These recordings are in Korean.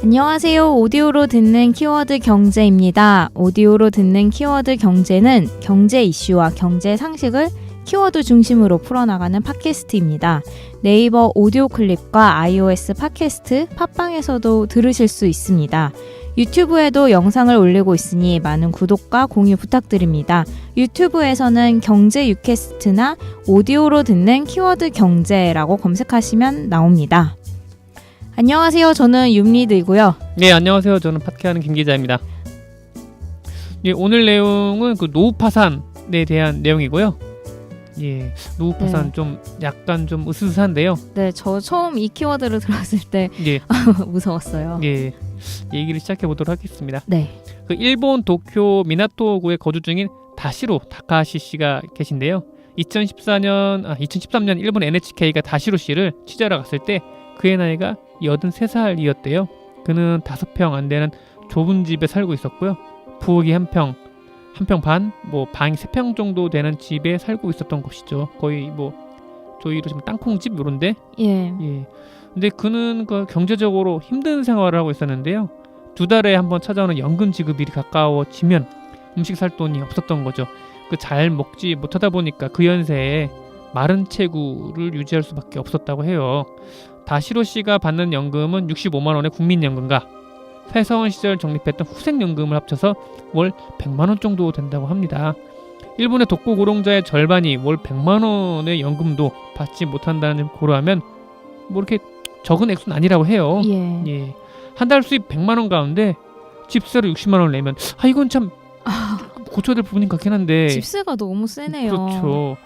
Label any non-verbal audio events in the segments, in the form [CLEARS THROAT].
안녕하세요. 오디오로 듣는 키워드 경제입니다. 오디오로 듣는 키워드 경제는 경제 이슈와 경제 상식을 키워드 중심으로 풀어나가는 팟캐스트입니다. 네이버 오디오 클립과 iOS 팟캐스트, 팟빵에서도 들으실 수 있습니다. 유튜브에도 영상을 올리고 있으니 많은 구독과 공유 부탁드립니다. 유튜브에서는 경제 유캐스트나 오디오로 듣는 키워드 경제라고 검색하시면 나옵니다. 안녕하세요. 저는 윤리드이고요. 네, 안녕하세요. 저는 팟캐하는 김 기자입니다. 예, 오늘 내용은 그 노후 파산에 대한 내용이고요. 예, 노후 파산 네. 좀 약간 좀 으스스한데요. 네, 저 처음 이 키워드를 [LAUGHS] 들었을 때 예, [LAUGHS] 무서웠어요. 예, 얘기를 시작해 보도록 하겠습니다. 네. 그 일본 도쿄 미나토구에 거주 중인 다시로 다카시 씨가 계신데요. 2014년, 아, 2013년 일본 NHK가 다시로 씨를 취재하러 갔을 때 그의 나이가 83살이었대요. 그는 다섯 평 안 되는 좁은 집에 살고 있었고요. 부엌이 한 평, 한 평 반, 뭐 방이 세 평 정도 되는 집에 살고 있었던 것이죠. 거의 뭐 저희로 지금 땅콩집 요런데 예. 예. 근데 그는 그 경제적으로 힘든 생활을 하고 있었는데요. 두 달에 한 번 찾아오는 연금 지급이 가까워지면 음식 살 돈이 없었던 거죠. 그 잘 먹지 못하다 보니까 그 연세에 마른 체구를 유지할 수밖에 없었다고 해요. 다시로 씨가 받는 연금은 65만 원의 국민연금과 회사원 시절 적립했던 후생연금을 합쳐서 월 100만 원 정도 된다고 합니다. 일본의 독고 고령자의 절반이 월 100만 원의 연금도 받지 못한다는 점 고려하면 뭐 이렇게 적은 액수는 아니라고 해요. 예. 예. 한 달 수입 100만 원 가운데 집세로 60만 원을 내면 아 이건 참 고쳐야 될 부분인 것 같긴 한데 집세가 너무 세네요. 그렇죠.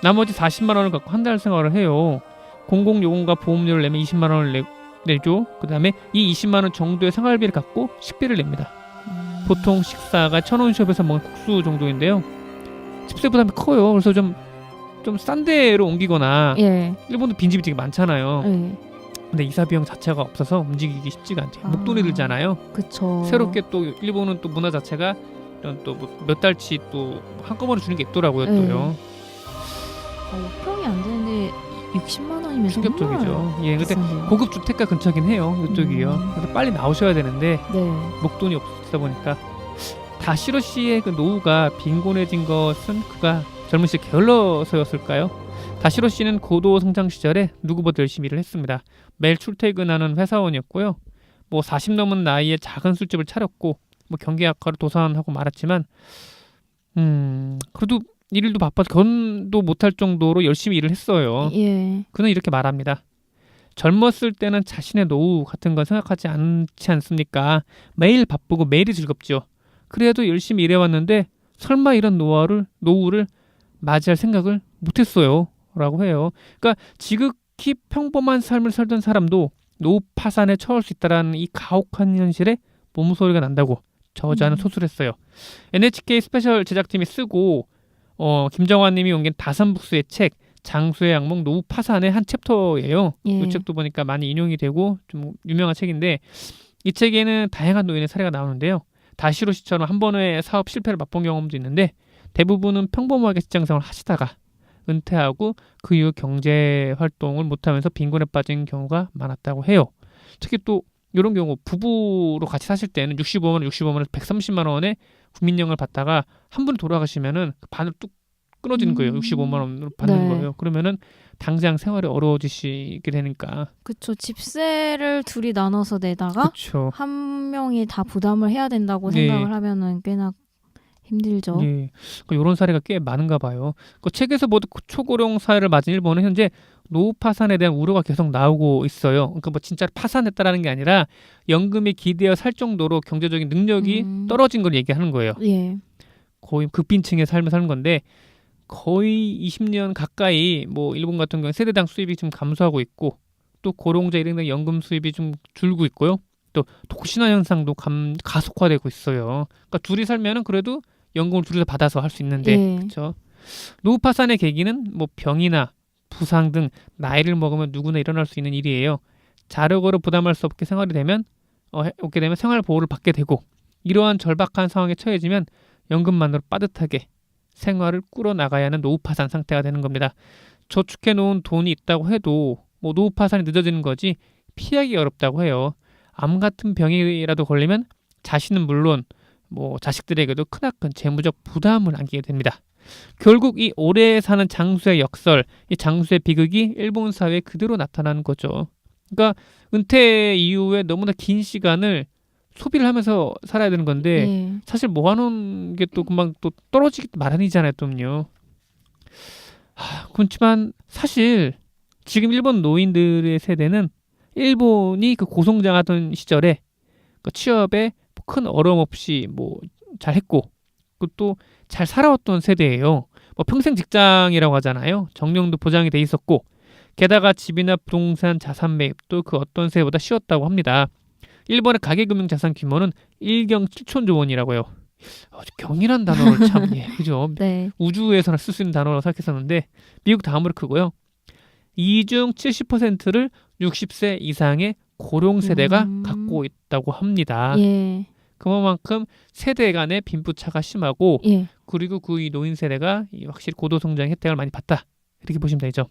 나머지 40만 원을 갖고 한 달 생활을 해요. 공공요금과 보험료를 내면 20만 원을 내, 내죠. 그 다음에 이 20만 원 정도의 생활비를 갖고 식비를 냅니다. 음. 보통 식사가 천원숍에서 먹는 국수 정도인데요. 집세 부담이 커요. 그래서 좀 좀 싼 데로 옮기거나 예. 일본도 빈집이 되게 많잖아요. 예. 근데 이사 비용 자체가 없어서 움직이기 쉽지가 않대요. 아. 목돈이 들잖아요. 그쵸. 새롭게 또 일본은 또 문화 자체가 이런 또 몇 달치 또 한꺼번에 주는 게 있더라고요. 네. 또요. 어, 평이 안 되는데 60만 원이면 충격적이죠. 예, 근데 비싼데요. 고급 주택가 근처긴 해요. 이쪽이요. 음. 그래서 빨리 나오셔야 되는데 네. 목돈이 없다 보니까 다시로 씨의 그 노후가 빈곤해진 것은 그가 젊은 시절 게을러서였을까요? 다시로 씨는 고도 성장 시절에 누구보다 열심히 일을 했습니다. 매일 출퇴근하는 회사원이었고요. 뭐 40 넘은 나이에 작은 술집을 차렸고 뭐 경기 악화로 도산하고 말았지만 음 그래도 일도 바빠서 견도 못할 정도로 열심히 일을 했어요. 예. 그는 이렇게 말합니다. 젊었을 때는 자신의 노후 같은 건 생각하지 않지 않습니까? 매일 바쁘고 매일이 즐겁죠. 그래도 열심히 일해왔는데 설마 이런 노후를 노후를 맞이할 생각을 못했어요. 라고 해요. 그러니까 지극히 평범한 삶을 살던 사람도 노후 파산에 처할 수 있다라는 이 가혹한 현실에 몸소리가 난다고 저자는 음. 소술했어요. NHK 스페셜 제작팀이 쓰고 어, 김정환님이 옮긴 다산북스의 책 장수의 악몽 노후 파산의 한 챕터예요. 예. 이 책도 보니까 많이 인용이 되고 좀 유명한 책인데 이 책에는 다양한 노인의 사례가 나오는데요. 다시로 씨처럼 한 번의 사업 실패를 맛본 경험도 있는데 대부분은 평범하게 직장생활을 하시다가 은퇴하고 그 이후 경제 활동을 못하면서 빈곤에 빠진 경우가 많았다고 해요. 특히 또 이런 경우 부부로 같이 사실 때는 65만 원, 65만 원에서 130만 원의 국민연금을 받다가 한 분이 돌아가시면은 그 반을 뚝 끊어지는 거예요. 음. 65만 원으로 받는 네. 거예요. 그러면은 당장 생활이 어려워지시게 되니까. 그쵸. 집세를 둘이 나눠서 내다가 그렇죠. 한 명이 다 부담을 해야 된다고 네. 생각을 하면은 꽤나 힘들죠. 예. 그 이런 사례가 꽤 많은가 봐요. 그 책에서 모두 초고령 사회를 맞은 일본은 현재 노후 파산에 대한 우려가 계속 나오고 있어요. 그러니까 뭐 진짜 파산했다라는 게 아니라 연금이 기대어 살 정도로 경제적인 능력이 음. 떨어진 걸 얘기하는 거예요. 예. 거의 급빈층의 삶을 사는 건데 거의 20년 가까이 뭐 일본 같은 경우 세대당 수입이 좀 감소하고 있고 또 고령자 일행당 연금 수입이 좀 줄고 있고요. 또 독신화 현상도 감, 가속화되고 있어요. 그러니까 둘이 살면은 그래도 연금을 둘이서 받아서 할 수 있는데 예. 그렇죠. 노후 파산의 계기는 뭐 병이나 부상 등 나이를 먹으면 누구나 일어날 수 있는 일이에요. 자력으로 부담할 수 없게 생활이 되면 어, 해- 얻게 되면 생활 보호를 받게 되고 이러한 절박한 상황에 처해지면 연금만으로 빠듯하게 생활을 꾸려 나가야 하는 노후 파산 상태가 되는 겁니다. 저축해 놓은 돈이 있다고 해도 뭐 노후 파산이 늦어지는 거지 피하기 어렵다고 해요. 암 같은 병이라도 걸리면 자신은 물론 뭐 자식들에게도 크나큰 재무적 부담을 안기게 됩니다. 결국 이 오래 사는 장수의 역설, 이 장수의 비극이 일본 사회에 그대로 나타나는 거죠. 그러니까 은퇴 이후에 너무나 긴 시간을 소비를 하면서 살아야 되는 건데 예. 사실 모아놓은 게 또 금방 또 떨어지기 마련이잖아요, 또요. 하, 그렇지만 사실 지금 일본 노인들의 세대는 일본이 그 고성장하던 시절에 그 취업에 큰 어려움 없이 뭐 잘했고 그것도 잘 살아왔던 세대예요. 뭐 평생 직장이라고 하잖아요. 정년도 보장이 돼 있었고 게다가 집이나 부동산 자산 매입도 그 어떤 세보다 쉬웠다고 합니다. 일본의 가계금융 자산 규모는 1경 7천조 원이라고요. 어, 경이란 단어를 참 예, [LAUGHS] 그죠? 네. 우주에서나 쓸 수 있는 단어라고 생각했었는데 미국 다음으로 크고요. 이중 70%를 60세 이상의 고령 세대가 음. 갖고 있다고 합니다. 예. 그만큼 세대 간의 빈부차가 심하고 예. 그리고 그 이 노인 세대가 이 확실히 고도 성장 혜택을 많이 봤다. 이렇게 보시면 되죠.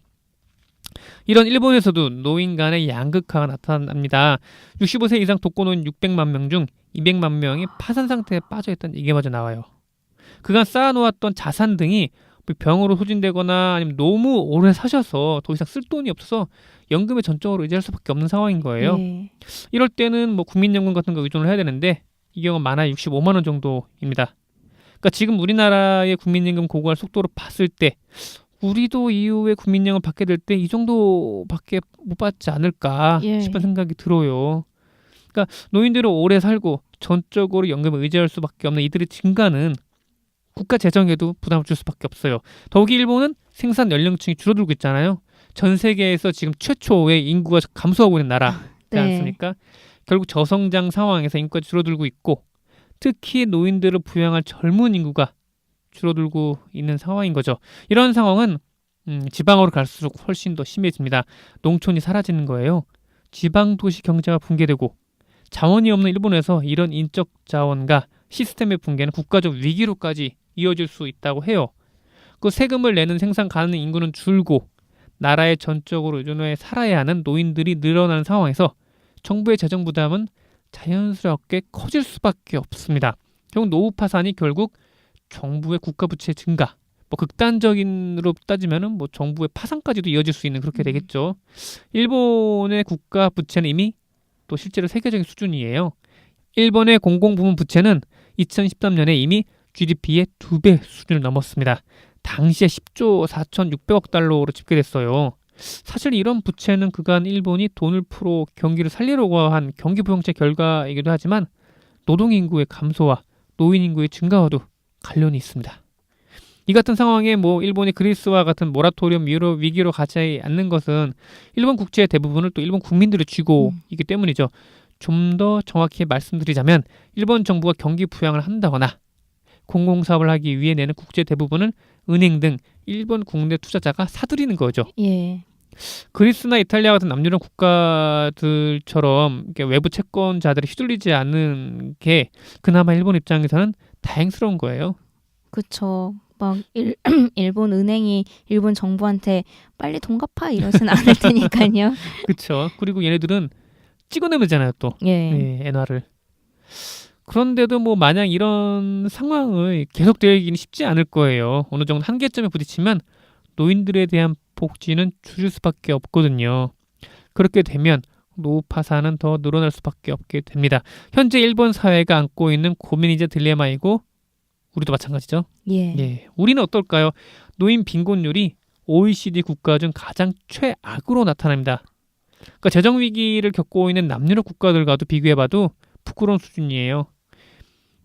이런 일본에서도 노인 간의 양극화가 나타납니다. 65세 이상 독거노인 600만 명 중 200만 명이 파산 상태에 빠져 있다는 얘기 마저 나와요. 그간 쌓아놓았던 자산 등이 병으로 소진되거나 아니면 너무 오래 사셔서 더 이상 쓸 돈이 없어서 연금에 전적으로 의지할 수밖에 없는 상황인 거예요. 예. 이럴 때는 뭐 국민연금 같은 거 의존을 해야 되는데 이 경우 많아 65만 원 정도입니다. 그러니까 지금 우리나라의 국민연금 고갈 속도로 봤을 때 우리도 이후에 국민연금 받게 될 때 이 정도밖에 못 받지 않을까 예. 싶은 생각이 들어요. 그러니까 노인들은 오래 살고 전적으로 연금에 의지할 수밖에 없는 이들의 증가는 국가 재정에도 부담을 줄 수밖에 없어요. 더욱이 일본은 생산 연령층이 줄어들고 있잖아요. 전 세계에서 지금 최초의 인구가 감소하고 있는 나라. 네. 않습니까? 결국 저성장 상황에서 인구가 줄어들고 있고 특히 노인들을 부양할 젊은 인구가 줄어들고 있는 상황인 거죠. 이런 상황은 음, 지방으로 갈수록 훨씬 더 심해집니다. 농촌이 사라지는 거예요. 지방 도시 경제가 붕괴되고 자원이 없는 일본에서 이런 인적 자원과 시스템의 붕괴는 국가적 위기로까지 이어질 수 있다고 해요. 그 세금을 내는 생산 가능 인구는 줄고 나라에 전적으로 의존해 살아야 하는 노인들이 늘어나는 상황에서 정부의 재정 부담은 자연스럽게 커질 수밖에 없습니다. 결국 노후 파산이 결국 정부의 국가 부채 증가, 뭐 극단적인으로 따지면은 뭐 정부의 파산까지도 이어질 수 있는 그렇게 음. 되겠죠. 일본의 국가 부채는 이미 또 실제로 세계적인 수준이에요. 일본의 공공부문 부채는 2013년에 이미 GDP의 두 배 수준을 넘었습니다. 당시에 10조 4,600억 달러로 집계됐어요. 사실 이런 부채는 그간 일본이 돈을 풀어 경기를 살리려고 한 경기 부양책 결과이기도 하지만 노동 인구의 감소와 노인 인구의 증가와도 관련이 있습니다. 이 같은 상황에 뭐 일본이 그리스와 같은 모라토리엄 위로 위기로 가지 않는 것은 일본 국채의 대부분을 또 일본 국민들이 쥐고 음. 있기 때문이죠. 좀 더 정확히 말씀드리자면 일본 정부가 경기 부양을 한다거나 공공 사업을 하기 위해 내는 국제 대부분을 은행 등 일본 국내 투자자가 사들이는 거죠. 예. 그리스나 이탈리아 같은 남유럽 국가들처럼 외부 채권자들이 휘둘리지 않는 게 그나마 일본 입장에서는 다행스러운 거예요. 그쵸. 막 일, [CLEARS THROAT] 일본 은행이 일본 정부한테 빨리 돈 갚아 이러진 않을 [LAUGHS] 테니까요. 그렇죠. 그리고 얘네들은 찍어내면 되잖아요, 또. 예. 예, 엔화를. 그런데도 뭐 마냥 이런 상황을 계속 되기는 쉽지 않을 거예요. 어느 정도 한계점에 부딪히면 노인들에 대한 복지는 줄일 수밖에 없거든요. 그렇게 되면 노후 파산은 더 늘어날 수밖에 없게 됩니다. 현재 일본 사회가 안고 있는 고민이자 딜레마이고 우리도 마찬가지죠. 예. 예, 우리는 어떨까요? 노인 빈곤율이 OECD 국가 중 가장 최악으로 나타납니다. 그러니까 재정 위기를 겪고 있는 남유럽 국가들과도 비교해봐도 부끄러운 수준이에요.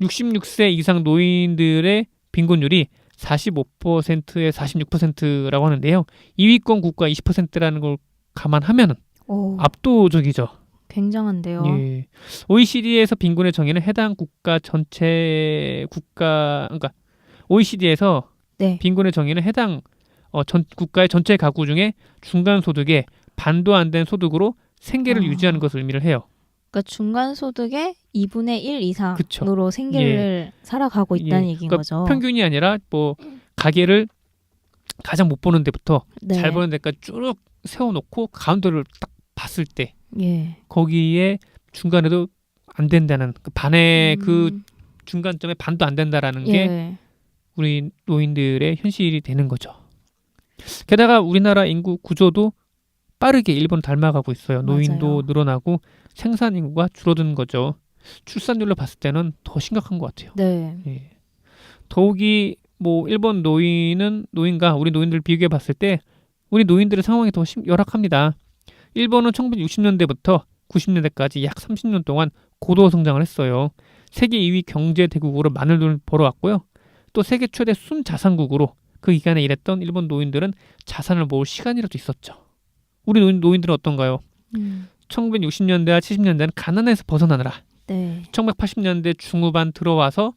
66세 이상 노인들의 빈곤율이 45%에 46%라고 하는데요. 2위권 국가 20%라는 걸 감안하면 오, 압도적이죠. 굉장한데요. 예. OECD에서 빈곤의 정의는 해당 국가 전체 국가 그러니까 OECD에서 네. 빈곤의 정의는 해당 어, 전 국가의 전체 가구 중에 중간 소득의 반도 안 된 소득으로 생계를 아. 유지하는 것을 의미를 해요. 그러니까 중간 소득의 2분의 1 이상으로 그쵸. 생계를 살아가고 있다는 예. 얘기인 그러니까 거죠. 평균이 아니라 뭐 가게를 가장 못 버는 데부터 네. 잘 버는 데까지 쭉 세워놓고 가운데를 딱 봤을 때 예. 거기에 중간에도 안 된다는 그 반의 그 음, 중간점에 반도 안 된다라는 게 예. 우리 노인들의 현실이 되는 거죠. 게다가 우리나라 인구 구조도 빠르게 일본 닮아가고 있어요. 노인도 맞아요. 늘어나고 생산 인구가 줄어드는 거죠. 출산율로 봤을 때는 더 심각한 것 같아요. 네. 예. 더욱이 뭐 일본 노인은 노인과 우리 노인들 비교해 봤을 때 우리 노인들의 상황이 더 심, 열악합니다. 일본은 1960년대부터 90년대까지 약 30년 동안 고도 성장을 했어요. 세계 2위 경제 대국으로 많은 돈을 벌어왔고요. 또 세계 최대 순자산국으로 그 기간에 일했던 일본 노인들은 자산을 모을 시간이라도 있었죠. 우리 노인, 노인 들은 어떤가요? 음, 1960년대와 70년대는 가난에서 벗어나느라 네. 1980년대 중후반 들어와서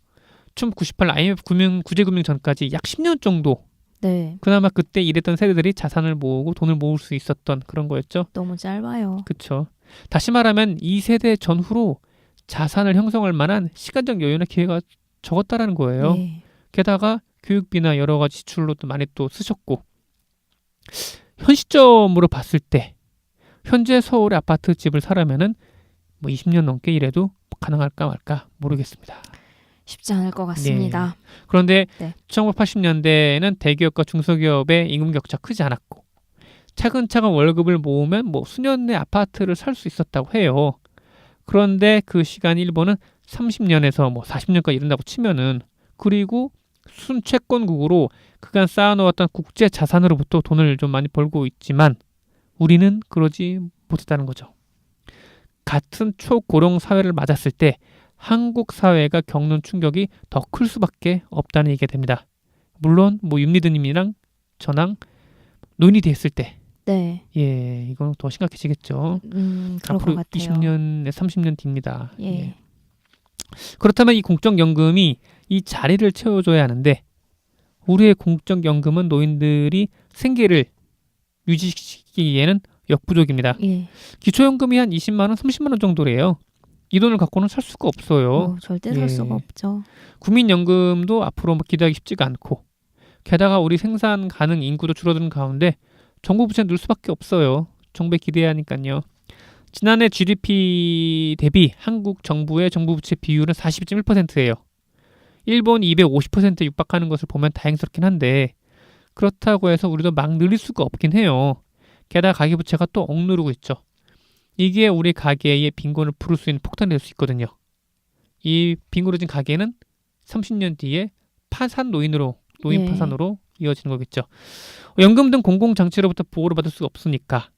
1998 IMF 금융 구제 금융 전까지 약 10년 정도 네. 그나마 그때 일했던 세대들이 자산을 모으고 돈을 모을 수 있었던 그런 거였죠. 너무 짧아요. 그렇죠. 다시 말하면 이 세대 전후로 자산을 형성할 만한 시간적 여유나 기회가 적었다라는 거예요. 예. 게다가 교육비나 여러 가지 지출로 도 많이 또 쓰셨고 현 시점으로 봤을 때 현재 서울의 아파트 집을 사려면은 뭐 20년 넘게 일해도 가능할까 말까 모르겠습니다. 쉽지 않을 것 같습니다. 그런데 네. 1980년대에는 대기업과 중소기업의 임금 격차 크지 않았고 차근차근 월급을 모으면 뭐 수년 내 아파트를 살 수 있었다고 해요. 그런데 그 시간 일본은 30년에서 뭐 40년까지 이른다고 치면은 그리고 순채권국으로 그간 쌓아놓았던 국제 자산으로부터 돈을 좀 많이 벌고 있지만 우리는 그러지 못했다는 거죠. 같은 초고령 사회를 맞았을 때 한국 사회가 겪는 충격이 더 클 수밖에 없다는 얘기가 됩니다. 물론 뭐 윤미드님이랑 저랑 노인이 됐을 때, 네. 예, 이건 더 심각해지겠죠. 음, 앞으로 같아요. 20년에 30년 뒤입니다. 예. 그렇다면 이 공적연금이 이 자리를 채워줘야 하는데 우리의 공적연금은 노인들이 생계를 유지시키기에는 역부족입니다. 예. 기초연금이 한 20만 원, 30만 원 정도래요. 이 돈을 갖고는 살 수가 없어요. 어, 절대 살 예. 수가 없죠. 국민연금도 앞으로 뭐 기대하기 쉽지가 않고 게다가 우리 생산 가능 인구도 줄어드는 가운데 정부 부채는 늘 수밖에 없어요. 정부에 기대하니까요. 지난해 GDP 대비 한국 정부의 정부 부채 비율은 42.1%예요. 일본 250% 육박하는 것을 보면 다행스럽긴 한데 그렇다고 해서 우리도 막 늘릴 수가 없긴 해요. 게다가 가계부채가 또 억누르고 있죠. 이게 우리 가계의 빈곤을 풀을 수 있는 폭탄이 될 수 있거든요. 이 빈곤해진 가계는 30년 뒤에 파산 노인으로 노인 예. 파산으로 이어지는 거겠죠. 연금 등 공공 장치로부터 보호를 받을 수가 없으니까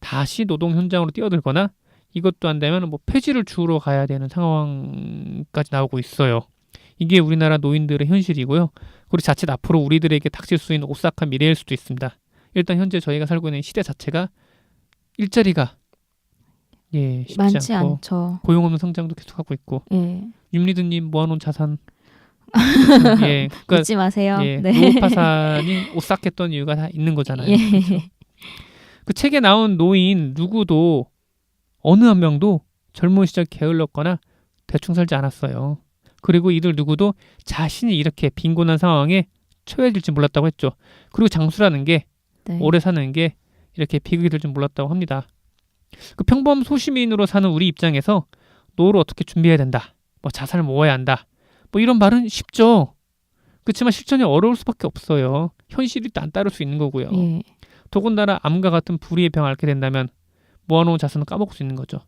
다시 노동 현장으로 뛰어들거나 이것도 안 되면 뭐 폐지를 주우러 가야 되는 상황까지 나오고 있어요. 이게 우리나라 노인들의 현실이고요. 그리고 자칫 앞으로 우리들에게 닥칠 수 있는 오싹한 미래일 수도 있습니다. 일단 현재 저희가 살고 있는 시대 자체가 일자리가 예 쉽지 많지 않고 않죠. 고용 없는 성장도 계속하고 있고 예. 윤리드님 모아놓은 자산 [LAUGHS] 예 그러니까 잊지 마세요. 예, 네. 노후 파산이 오싹했던 이유가 다 있는 거잖아요. 예. 그 책에 나온 노인 누구도 어느 한 명도 젊은 시절 게을렀거나 대충 살지 않았어요. 그리고 이들 누구도 자신이 이렇게 빈곤한 상황에 처해질지 몰랐다고 했죠. 그리고 장수라는 게 네. 오래 사는 게 이렇게 비극이 될 줄 몰랐다고 합니다. 그 평범 소시민으로 사는 우리 입장에서 노후를 어떻게 준비해야 된다. 뭐 자산을 모아야 한다. 뭐 이런 말은 쉽죠. 그렇지만 실천이 어려울 수밖에 없어요. 현실이 또안 따를 수 있는 거고요. 예. 더군다나 암과 같은 불의의 병을 앓게 된다면 모아놓은 자산을 까먹을 수 있는 거죠.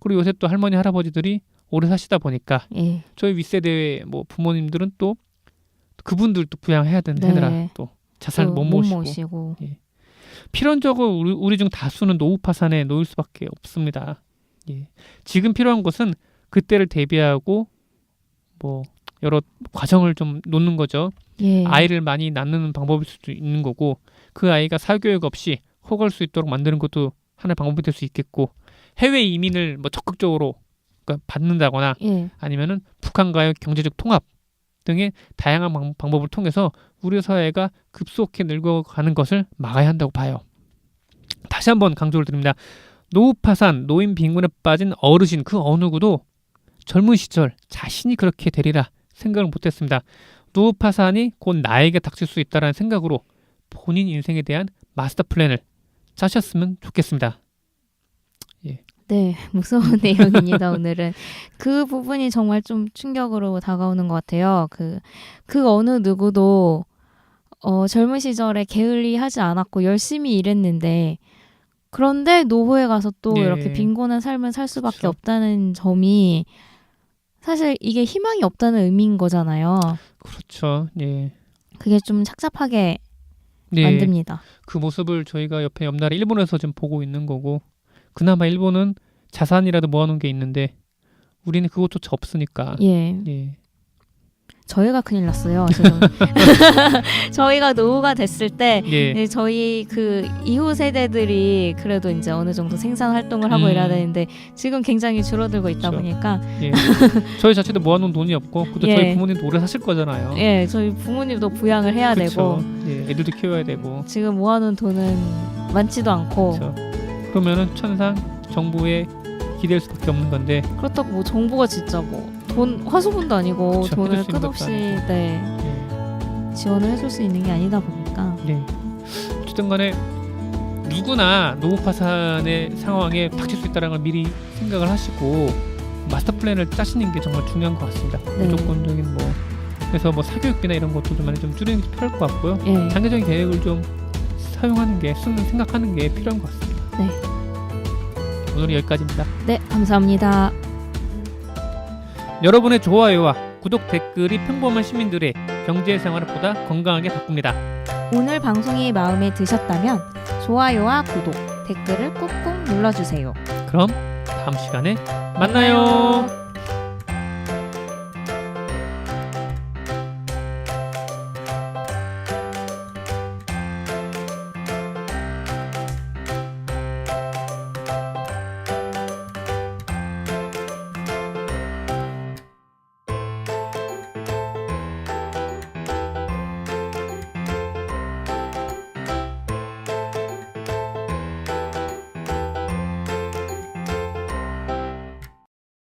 그리고 요새 또 할머니 할아버지들이 오래 사시다 보니까 예. 저희 윗세대 뭐 부모님들은 또 그분들도 부양해야 되는 네. 해느라 또 자산을 또못 모시고 모시고. 필연적으로 우리, 우리 중 다수는 노후 파산에 놓일 수밖에 없습니다. 예. 지금 필요한 것은 그때를 대비하고 뭐 여러 과정을 좀 놓는 거죠. 예. 아이를 많이 낳는 방법일 수도 있는 거고 그 아이가 사교육 없이 허갈 수 있도록 만드는 것도 하나의 방법이 될 수 있겠고 해외 이민을 뭐 적극적으로 그러니까 받는다거나 예. 아니면은 북한과의 경제적 통합 등의 다양한 방, 방법을 통해서 우리 사회가 급속히 늙어가는 것을 막아야 한다고 봐요. 다시 한번 강조를 드립니다. 노후 파산, 노인 빈곤에 빠진 어르신 그 어느 누구도 젊은 시절 자신이 그렇게 되리라 생각을 못했습니다. 노후 파산이 곧 나에게 닥칠 수 있다라는 생각으로 본인 인생에 대한 마스터 플랜을 짜셨으면 좋겠습니다. 네, [LAUGHS] 무서운 내용입니다, [LAUGHS] 오늘은. 그 부분이 정말 좀 충격으로 다가오는 것 같아요. 그, 그 어느 누구도, 어, 젊은 시절에 게을리 하지 않았고 열심히 일했는데, 그런데 노후에 가서 또 예. 이렇게 빈곤한 삶을 살 수밖에 그렇죠. 없다는 점이, 사실 이게 희망이 없다는 의미인 거잖아요. 그렇죠. 예. 그게 좀 착잡하게 네. 만듭니다. 그 모습을 저희가 옆에 옆나라 일본에서 지금 보고 있는 거고 그나마 일본은 자산이라도 모아놓은 게 있는데 우리는 그것조차 없으니까 예. 예. 저희가 큰일 났어요. [LAUGHS] 저희가 노후가 됐을 때, 예. 네, 저희 그 이후 세대들이 그래도 이제 어느 정도 생산 활동을 하고 음. 일해야 되는데 지금 굉장히 줄어들고 있다 그렇죠. 보니까 예. 저희 자체도 모아놓은 돈이 없고 그것도 예. 저희 부모님도 오래 사실 거잖아요. 예 저희 부모님도 부양을 해야 그렇죠. 되고 예. 애들도 키워야 되고 지금 모아놓은 돈은 많지도 않고 그렇죠. 그러면은 천상 정부에 기댈 수밖에 없는 건데 그렇다고 뭐 정부가 진짜 뭐 돈 화수분도 아니고 그렇죠. 돈을 해줄 수 있는 것도 끝없이 아니고. 네, 예. 지원을 해줄 수 있는 게 아니다 보니까 네. 어쨌든 간에 누구나 노후 파산의 상황에 닥칠 수 있다는 걸 미리 생각을 하시고 마스터 플랜을 짜시는 게 정말 중요한 것 같습니다. 네. 무조건적인 뭐 그래서 뭐 사교육비나 이런 것도 좀 많이 좀 줄이는 게 필요할 것 같고요. 예 장기적인 계획을 좀 사용하는 게 쓰는 생각하는 게 필요한 것 같습니다. 네. 오늘 여기까지입니다. 네, 감사합니다. 여러분의 좋아요와 구독 댓글이 평범한 시민들의 경제 생활을 보다 건강하게 바꿉니다. 오늘 방송이 마음에 드셨다면 좋아요와 구독, 댓글을 꾹꾹 눌러주세요. 그럼 다음 시간에 만나요.